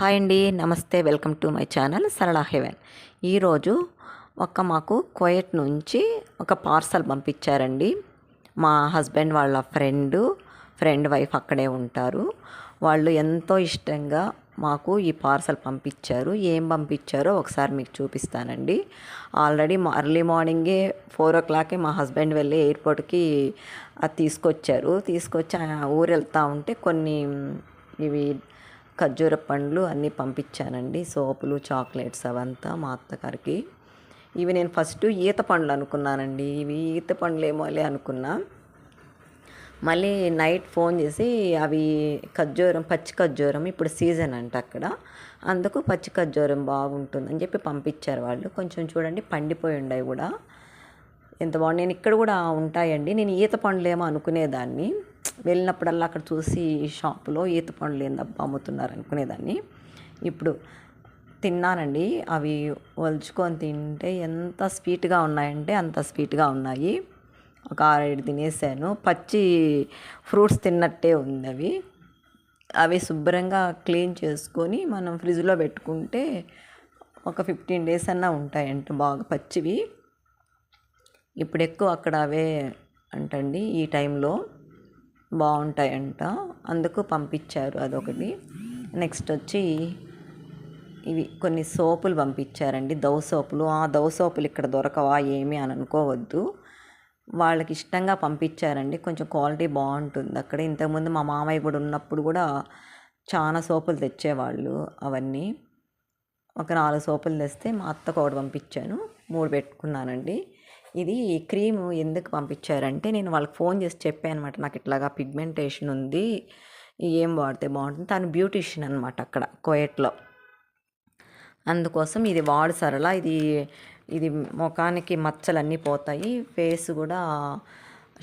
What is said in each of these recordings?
Hi అండి నమస్తే welcome to my channel Sarala heaven. ఈరోజు ఒక మాకు కోయట్ నుంచి ఒక పార్సల్ పంపించారండి. మా హస్బెండ్ వాళ్ళ ఫ్రెండ్ ఫ్రెండ్ వైఫ్ అక్కడే ఉంటారు. వాళ్ళు ఎంతో ఇష్టంగా మాకు ఈ పార్సల్ పంపించారు. ఏం పంపించారో ఒకసారి మీకు చూపిస్తానండి. ఆల్రెడీ అర్లీ మార్నింగే ఫోర్ ఓ క్లాక్కి మా హస్బెండ్ వెళ్ళి ఎయిర్పోర్ట్కి అది తీసుకొచ్చారు. తీసుకొచ్చి ఆ ఊరు వెళ్తూ ఉంటే కొన్ని ఇవి ఖర్జూర పండ్లు అన్నీ పంపించానండి. సోపులు చాక్లెట్స్ అవంతా మా అత్తగారికి. ఇవి నేను ఫస్ట్ ఈత పండ్లు అనుకున్నానండి. ఇవి ఈత పండ్లు అనుకున్నా. మళ్ళీ నైట్ ఫోన్ చేసి అవి ఖర్జూరం పచ్చి ఖర్జూరం ఇప్పుడు సీజన్ అంట అక్కడ. అందుకు పచ్చి ఖర్జూరం బాగుంటుందని చెప్పి పంపించారు వాళ్ళు. కొంచెం చూడండి పండిపోయి ఉన్నాయి కూడా. ఎంత బాగుంది. నేను ఇక్కడ కూడా ఉంటాయండి. నేను ఈత పండ్లు ఏమో అనుకునేదాన్ని. వెళ్ళినప్పుడల్లా అక్కడ చూసి షాపులో ఈత పండ్లు ఏందబ్బా అమ్ముతున్నారు అనుకునేదాన్ని. ఇప్పుడు తిన్నానండి. అవి వలుచుకొని తింటే ఎంత స్వీట్గా ఉన్నాయంటే అంత స్వీట్గా ఉన్నాయి. ఒక ఆరేడు తినేసాను. పచ్చి ఫ్రూట్స్ తిన్నట్టే ఉంది అవి. అవి శుభ్రంగా క్లీన్ చేసుకొని మనం ఫ్రిడ్జ్లో పెట్టుకుంటే ఒక ఫిఫ్టీన్ డేస్ అన్నా ఉంటాయంట బాగా పచ్చివి. ఇప్పుడు ఎక్కువ అక్కడ అవే అంటండి ఈ టైంలో. బాగుంటాయంట. అందుకు పంపించారు అదొకటి. నెక్స్ట్ వచ్చి ఇవి కొన్ని సోపులు పంపించారండి. దవ సోపులు. ఆ దవ సోపులు ఇక్కడ దొరకవా ఏమి అని అనుకోవద్దు. వాళ్ళకి ఇష్టంగా పంపించారండి. కొంచెం క్వాలిటీ బాగుంటుంది. అక్కడ ఇంతకుముందు మా మామయ్య కూడా ఉన్నప్పుడు కూడా చాలా సోపులు తెచ్చేవాళ్ళు అవన్నీ. ఒక నాలుగు సోపులు తెస్తే మా అత్తకు ఒకటి పంపించాను. మూడు పెట్టుకున్నానండి. ఇది క్రీమ్ ఎందుకు పంపించారంటే నేను వాళ్ళకి ఫోన్ చేసి చెప్పాను అనమాట నాకు ఇట్లాగా పిగ్మెంటేషన్ ఉంది ఏం వాడితే బాగుంటుంది. తను బ్యూటిషియన్ అనమాట అక్కడ కోయట్లో. అందుకోసం ఇది వాడు సరళ ఇది ఇది ముఖానికి మచ్చలన్నీ పోతాయి ఫేస్ కూడా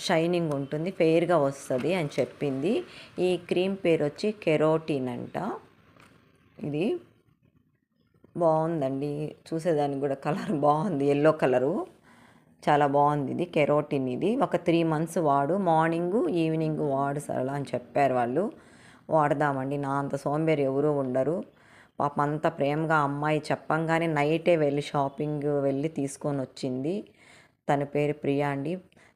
షైనింగ్ ఉంటుంది ఫెయిర్గా వస్తుంది అని చెప్పింది. ఈ క్రీమ్ పేరు వచ్చి కెరోటిన్ అంట. ఇది బాగుందండి చూసేదానికి కూడా కలర్ బాగుంది ఎల్లో కలరు. చాలా బాగుంది ఇది కెరోటిన్ ఇది. ఒక త్రీ మంత్స్ వాడు మార్నింగ్ ఈవినింగ్ వాడు సరళ అని చెప్పారు వాళ్ళు. వాడదామండి నా అంత సోంబేరి ఎవరూ ఉండరు. పాప అంత ప్రేమగా అమ్మాయి చెప్పంగానే నైటే వెళ్ళి షాపింగ్ వెళ్ళి తీసుకొని వచ్చింది. తన పేరు ప్రియా అండి.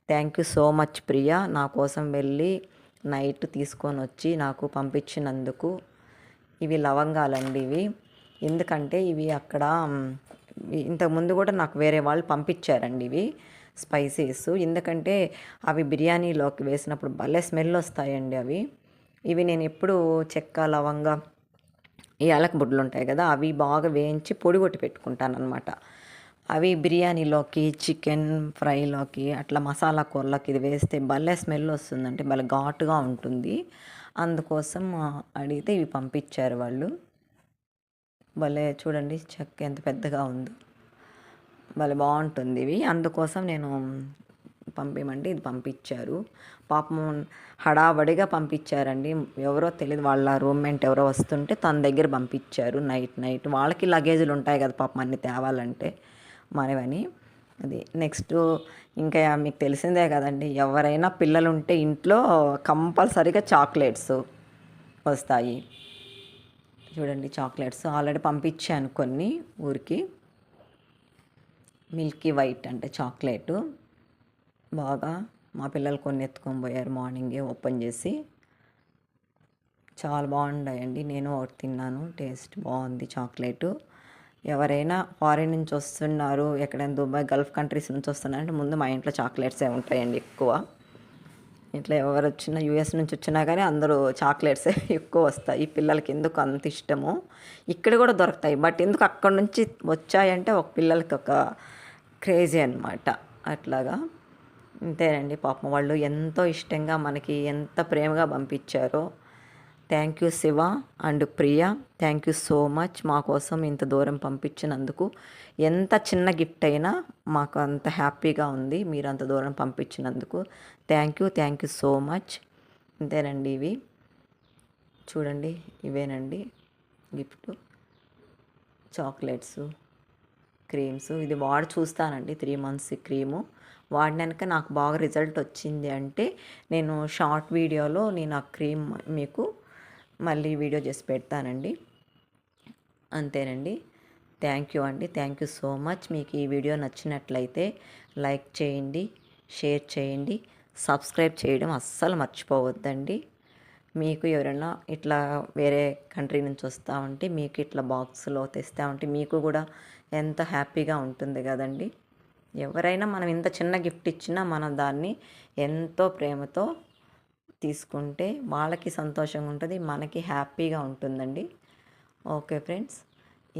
Thank you so much Priya. నా కోసం వెళ్ళి నైట్ తీసుకొని వచ్చి నాకు పంపించినందుకు. ఇవి లవంగాలండి ఇవి. ఎందుకంటే ఇవి అక్కడ ఇంతకుముందు కూడా నాకు వేరే వాళ్ళు పంపించారండి ఇవి స్పైసీస్. ఎందుకంటే అవి బిర్యానీలోకి వేసినప్పుడు భలే స్మెల్ వస్తాయండి అవి. ఇవి నేను ఎప్పుడు చెక్క లవంగా ఈ యాలక బుడ్లు ఉంటాయి కదా అవి బాగా వేయించి పొడి కొట్టి పెట్టుకుంటాను అనమాట అవి బిర్యానీలోకి చికెన్ ఫ్రైలోకి అట్లా మసాలా కూరలోకి ఇది వేస్తే భలే స్మెల్ వస్తుందంటే భలే ఘాటుగా ఉంటుంది. అందుకోసం అడిగితే ఇవి పంపించారు వాళ్ళు. భలే చూడండి చెక్క ఎంత పెద్దగా ఉందో. భలే బాగుంటుంది ఇవి. అందుకోసం నేను పంపించమండి ఇది పంపించారు. పాపం హడావడిగా పంపించారండి. ఎవరో తెలియదు వాళ్ళ రూమ్మేట్ ఎవరో వస్తుంటే తన దగ్గర పంపించారు. Night night. వాళ్ళకి లగేజీలు ఉంటాయి కదా పాపం అన్ని తేవాలంటే. మనవని అది నెక్స్ట్ ఇంకా మీకు తెలిసిందే కదండి ఎవరైనా పిల్లలు ఉంటే ఇంట్లో కంపల్సరీగా చాక్లెట్స్ వస్తాయి. చూడండి చాక్లెట్స్. ఆల్రెడీ పంపించాను కొన్ని ఊరికి. మిల్కీ వైట్ అంటే చాక్లెట్. బాగా మా పిల్లలు కొన్ని ఎత్తుకొని పోయారు మార్నింగే ఓపెన్ చేసి. చాలా బాగున్నాయండి నేను ఒకటి తిన్నాను. టేస్ట్ బాగుంది చాక్లెట్. ఎవరైనా ఫారిన్ నుంచి వస్తున్నారు ఎక్కడైనా దుబాయ్ గల్ఫ్ కంట్రీస్ నుంచి వస్తున్నారంటే ముందు మా ఇంట్లో చాక్లెట్సే ఉంటాయండి ఎక్కువ. ఇట్లా ఎవరు వచ్చినా యూఎస్ నుంచి వచ్చినా కానీ అందరూ చాక్లెట్సే ఎక్కువ వస్తాయి. పిల్లలకి ఎందుకు అంత ఇష్టము? ఇక్కడ కూడా దొరుకుతాయి. బట్ ఎందుకు అక్కడ నుంచి వచ్చాయంటే ఒక పిల్లలకి ఒక క్రేజీ అనమాట అట్లాగా. అంతేనండి పాపం. వాళ్ళు ఎంతో ఇష్టంగా మనకి ఎంత ప్రేమగా పంపించారో thank you Shiva and Priya thank you so much మా కోసం ఇంత దూరం పంపించినందుకు. ఎంత చిన్న గిఫ్ట్ అయినా మాకు అంత హ్యాపీగా ఉంది. మీరు అంత దూరం పంపించినందుకు. Thank you thank you so much అంతేనండి ఇవి. చూడండి ఇవేనండి. గిఫ్ట్ చాక్లెట్స్ క్రీమ్స్ ఇది వాడి చూస్తానండి త్రీ మంత్స్ క్రీము వాడినాక నాకు బాగా రిజల్ట్ వచ్చింది అంటే నేను షార్ట్ వీడియోలో నేను ఆ క్రీమ్ మీకు మళ్ళీ వీడియో చేసి పెడతానండి. అంతేనండి. థ్యాంక్ యూ అండి. థ్యాంక్ యూ సో మచ్ మీకు ఈ వీడియో నచ్చినట్లయితే లైక్ చేయండి షేర్ చేయండి సబ్స్క్రైబ్ చేయడం అస్సలు మర్చిపోవద్దండి. మీకు ఎవరైనా ఇట్లా వేరే కంట్రీ నుంచి వస్తూ ఉంటే మీకు ఇట్లా బాక్స్లో తెస్తూ ఉంటే మీకు కూడా ఎంత హ్యాపీగా ఉంటుంది కదండి. ఎవరైనా మనం ఇంత చిన్న గిఫ్ట్ ఇచ్చినా మనం దాన్ని ఎంతో ప్రేమతో తీసుకుంటే వాళ్ళకి సంతోషంగా ఉంటుంది మనకి హ్యాపీగా ఉంటుందండి. ఓకే ఫ్రెండ్స్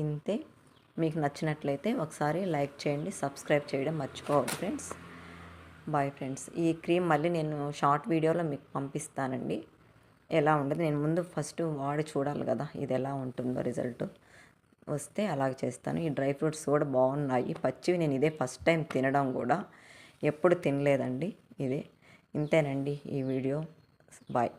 ఇంతే. మీకు నచ్చినట్లయితే ఒకసారి లైక్ చేయండి సబ్స్క్రైబ్ చేయడం మర్చిపోవద్దు ఫ్రెండ్స్. Bye friends. ఈ క్రీమ్ మళ్ళీ నేను షార్ట్ వీడియోలో మీకు పంపిస్తానండి. ఎలా ఉండదు నేను ముందు ఫస్ట్ వాడి చూడాలి కదా ఇది ఎలా ఉంటుందో రిజల్ట్. వస్తే అలాగ చేస్తాను. ఈ డ్రై ఫ్రూట్స్ కూడా బాగున్నాయి. పచ్చివి నేను ఇదే ఫస్ట్ టైం తినడం కూడా. ఎప్పుడు తినలేదండి ఇదే. ఇంతేనండి ఈ వీడియో. బాయ్